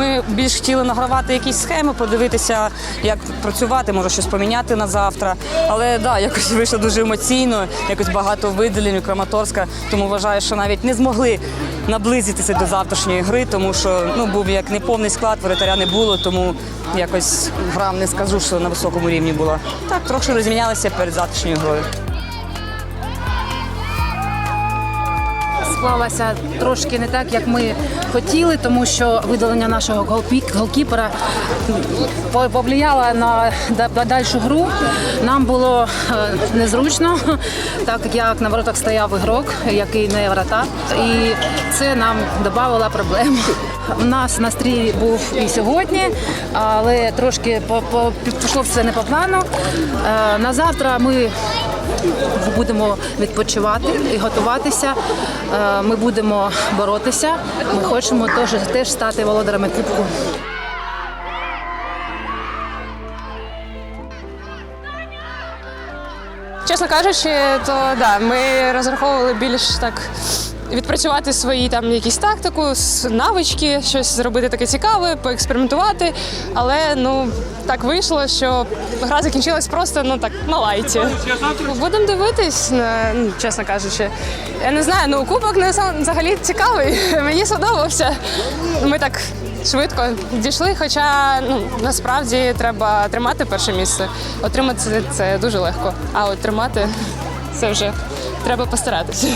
ми більш хотіли награвати якісь схеми, подивитися, як працювати, може щось поміняти на завтра. Але да, якось вийшло дуже емоційно, якось багато видалень Краматорська. Тому вважаю, що навіть не змогли наблизитися до завтрашньої гри, тому що ну був як неповний склад, воротаря не було, тому якось гра не скажу, що на високому рівні була. Так, трохи розмінялися перед завтрашньою грою. Склалася трошки не так, як ми хотіли, тому що видалення нашого голкіпера по- повлияло на подальшу гру. Нам було е, незручно, так як на воротах стояв ігрок, який не вратар, і це нам додавало проблем. У нас настрій був і сьогодні, але трошки пішло все не по плану. Е, На завтра ми будемо відпочивати і готуватися. Е, Ми будемо боротися. Ми хочемо теж, теж стати володарами кубку. Чесно кажучи, то да, ми розраховували більш так відпрацювати свої там якісь тактику, навички, щось зробити таке цікаве, поекспериментувати. Але ну так вийшло, що гра закінчилась просто ну так на лайті. Будемо дивитись, на- ну, чесно кажучи. Я не знаю, ну кубок не сам взагалі цікавий. Мені сподобався. Ми так швидко дійшли, хоча ну насправді треба тримати перше місце. Отримати це, це дуже легко. А от тримати це вже треба постаратися.